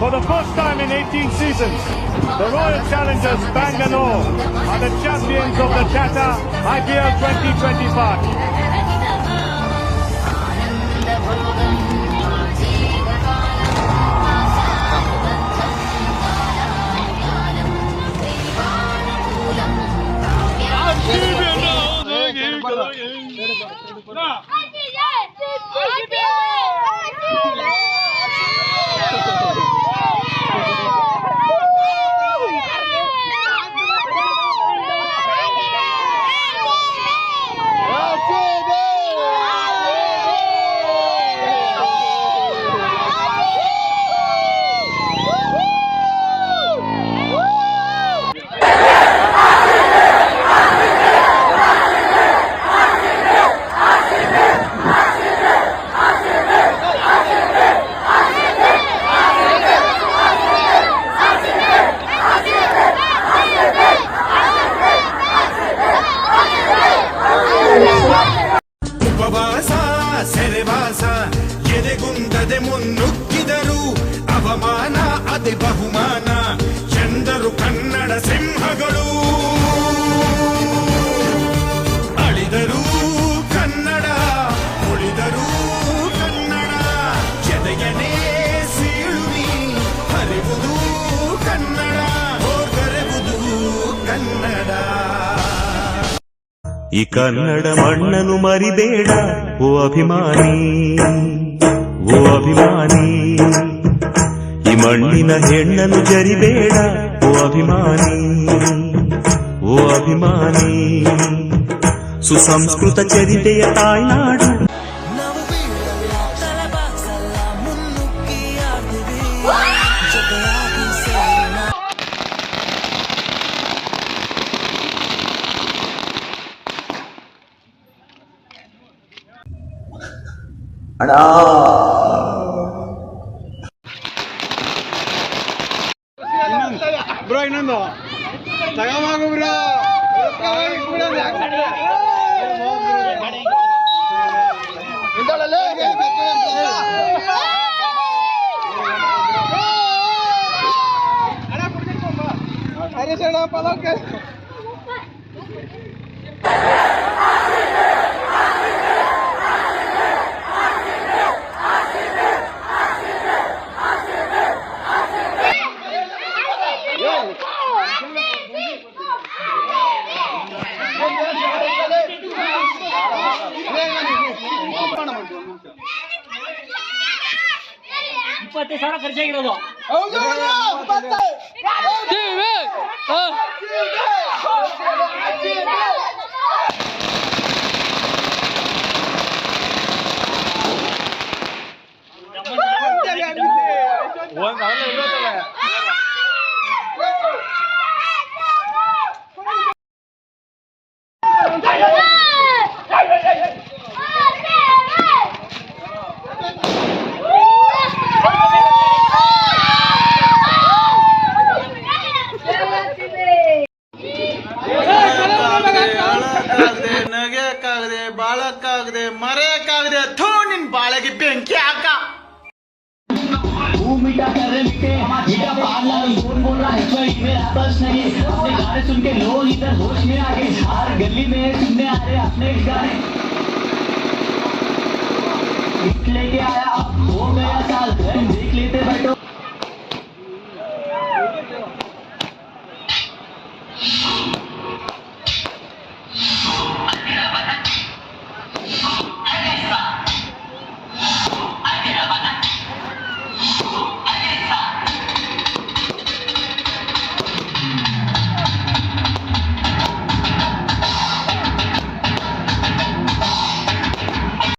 For the first time in 18 seasons, the Royal Challengers Bangalore are the champions of the Tata IPL 2025. Thank you. ಎದೆಗುಂದದೆ ಮುನ್ನುಗ್ಗಿದರು. ಅವಮಾನ ಅದೇ ಬಹುಮಾನ. ಚಂದರು ಕನ್ನಡ ಸಿಂಹಗಳು. ಅಳಿದರು ಕನ್ನಡ, ಉಳಿದರು ಕನ್ನಡ. ಎದೆಯನೇ ಸೀಳುವಿ, ಹರಿವುದು ಕನ್ನಡ, ಹೋಗರೆವುದು ಕನ್ನಡ. ಈ ಕನ್ನಡ ಮಣ್ಣನ್ನು ಮರಿಬೇಡ, ಓ ಅಭಿಮಾನಿ. ಓ ಅಭಿಮಾನಿ ಈ ಮಣ್ಣಿನ ಹೆಣ್ಣನ್ನು ಜರಿಬೇಡ ಓ ಅಭಿಮಾನಿ ಓ ಅಭಿಮಾನಿ ಸುಸಂಸ್ಕೃತ ಚರಿತೆಯ ತಾಯ್ನಾಡು അടാ. Bro ഇന്നുണ്ടോ തകമാകു bro. അരെ ചേട്ടാ പതൊക്കെ. ಇಪ್ಪತ್ತೈದು ಸಾವಿರ ಖರ್ಚಾಗಿರೋದು. ಅಳಕ್ಕಾಗದೆ ನಗೆಯಕ್ಕಾಗದೆ ಬಾಳಕ್ಕಾಗದೆ ಮರೆಯಕ್ಕಾಗದೆ ಥೂ ನಿನ್ ಬಾಳೆಗೆ ಬೆಂಕಿ ಹಾಕ वो मीठा कर मीठे मीठा पागला कौन बोल रहा है कोई मेरा बस नहीं अपने गाने सुन के लोग इधर होश में आ गए हर गली में सुनने आ रहे अपने गाने हिट लेके आया अब हो गया साल